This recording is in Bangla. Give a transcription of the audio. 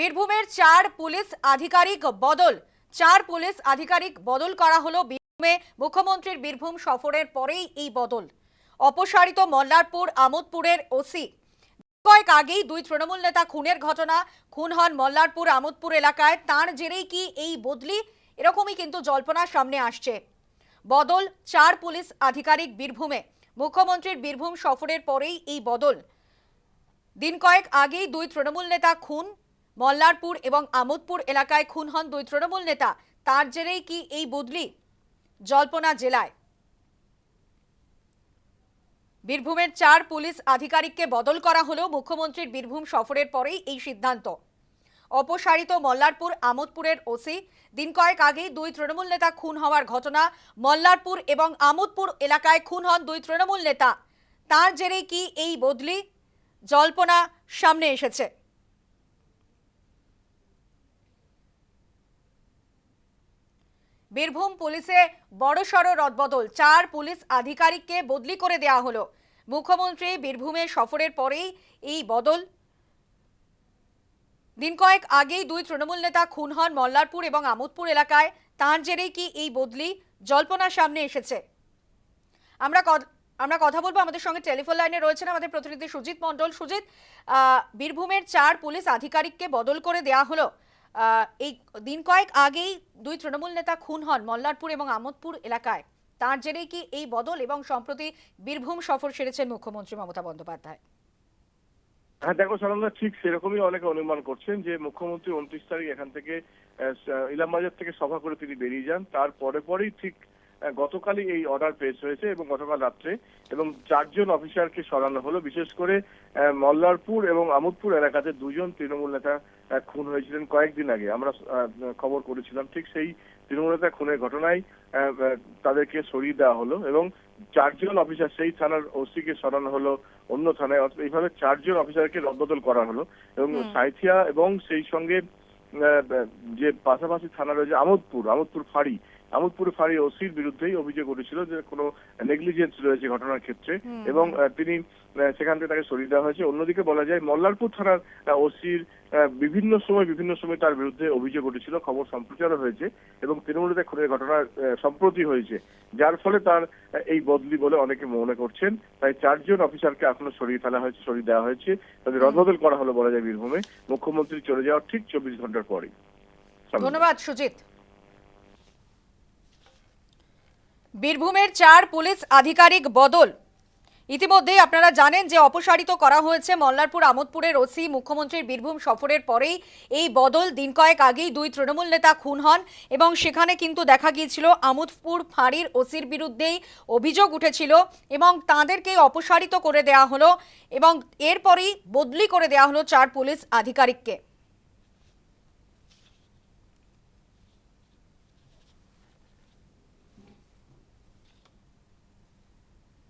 বীরভূমের চার পুলিশ আধিকারিক বদল। চার পুলিশ আধিকারিক বদল করা হলো বীরভূমে। মুখ্যমন্ত্রীর বীরভূম সফরের পরেই এই বদল। অপসারিত মল্লারপুর, আমোদপুরের ওসি। কয়েক আগেই দুই তৃণমূল নেতা খুনের ঘটনা। খুন হন মল্লারপুর, আমোদপুর এলাকায়। তার জেরেই কি এই বদলি? এরকমই কিন্তু জল্পনা সামনে আসছে। বদল, চার পুলিশ আধিকারিক বীরভূমে। মুখ্যমন্ত্রীর বীরভূম সফরের পরেই এই বদল। দিন কয়েক আগেই দুই তৃণমূল নেতা খুন। মল্লারপুর এবং আমোদপুর এলাকায় খুন হন দুই তৃণমূল নেতা। তার জেরেই কি এই বদলি? জল্পনা জেলায়। বীরভূমের চার পুলিশ আধিকারিককে বদল করা হলো মুখ্যমন্ত্রীর বীরভূম সফরের পরেই এই সিদ্ধান্ত। অপসারিত মল্লারপুর, আমোদপুরের ওসি। দিন কয়েক আগেই দুই তৃণমূল নেতা খুন হওয়ার ঘটনা মল্লারপুর এবং আমোদপুর এলাকায় খুন হন দুই তৃণমূল নেতা। তার জেরেই কি এই বদলি? জল্পনা সামনে এসেছে। বীরভূম পুলিশে বড়সড় রদবদল। চার পুলিশ আধিকারিককে বদলি করে দেওয়া হলো। মুখ্যমন্ত্রী বীরভূমে সফরের পরেই এই বদল। দিন কয়েক আগেই দুই তৃণমূল নেতা খুন হন মল্লারপুর এবং আমোদপুর এলাকায়। তাঁর জেরেই কি এই বদলি জল্পনার সামনে এসেছে? আমরা আমরা কথা বলব আমাদের সঙ্গে টেলিফোন লাইনে রয়েছেন আমাদের প্রতিনিধি সুজিত মণ্ডল। সুজিত বীরভূমের চার পুলিশ আধিকারিককে বদল করে দেয়া হলো। এই দিন কয়েক আগেই দুই তৃণমূল নেতা খুন হন মল্লারপুর এবং আমোদপুর এলাকায়। তার জেরেই কি এই বদল এবং সম্প্রতি বীরভূম সফর সেরেছেন মুখ্যমন্ত্রী মমতা বন্দ্যোপাধ্যায়? হ্যাঁ দেখো সালামদা ঠিক সেরকমই অনেকে অনুমান করছেন যে মুখ্যমন্ত্রী উনত্রিশ তারিখ এখান থেকে ইলামবাজার থেকে সভা করে তিনি বেরিয়ে যান। তার পরে পরেই ঠিক গতকালই এই অর্ডার পেশ হয়েছে এবং গতকাল রাত্রে এবং চারজন অফিসারকে সরানো হলো। বিশেষ করে মল্লারপুর এবং আমোদপুর এলাকাতে দুজন তৃণমূল নেতা খুন হয়েছিলেন কয়েকদিন আগে। আমরা খবর করেছিলাম ঠিক সেই তৃণমূল নেতা খুনের ঘটনায় তাদেরকে সরিয়ে দেওয়া হলো এবং চারজন অফিসার সেই থানার ওসিকে সরানো হলো অন্য থানায়। এইভাবে চারজন অফিসারকে রদবদল করা হলো এবং। সাইথিয়া এবং সেই সঙ্গে যে পাশাপাশি থানা রয়েছে আমোদপুর আমোদপুর ফাঁড়ি আমোদপুর ফাঁড়ি ওসির বিরুদ্ধেই অভিযোগ উঠেছিল যে কোনো নেগলিজেন্স রয়েছে ঘটনার ক্ষেত্রে এবং তিনি সেখান থেকে তাকে সরিয়ে দেওয়া হয়েছে। অন্যদিকে বলা যায় মল্লারপুর থানার ওসির বিভিন্ন সময় বিভিন্ন সময় তার বিরুদ্ধে অভিযোগ উঠেছিল খবর সম্প্রচারও হয়েছে এবং তৃণমূলের খুনের ঘটনা সম্প্রতি হয়েছে। যার ফলে তার এই বদলি বলে অনেকে মনে করছেন। তাই চারজন অফিসারকে এখনও সরিয়ে ফেলা হয়েছে সরিয়ে দেওয়া হয়েছে। তাদের রদবদল করা হলো বলা যায় বীরভূমে। মুখ্যমন্ত্রী চলে যাওয়ার ঠিক চব্বিশ ঘণ্টার পরেই। ধন্যবাদ সুজিত। বীরভূমের চার পুলিশ আধিকারিক বদল। ইতিমধ্যেই আপনারা জানেন যে অপসারিত করা হয়েছে মল্লারপুর, আমোদপুরের ওসি, মুখ্যমন্ত্রীর বীরভূম সফরের পরেই। এই বদল দিন কয়েক আগেই দুই তৃণমূল নেতা খুন হন এবং সেখানে কিন্তু দেখা গিয়েছিল আমোদপুর ফাঁড়ির ওসির বিরুদ্ধেই অভিযোগ উঠেছিল এবং তাঁদেরকে অপসারিত করে দেওয়া হলো এবং এরপরেই বদলি করে দেওয়া হলো চার পুলিশ আধিকারিককে।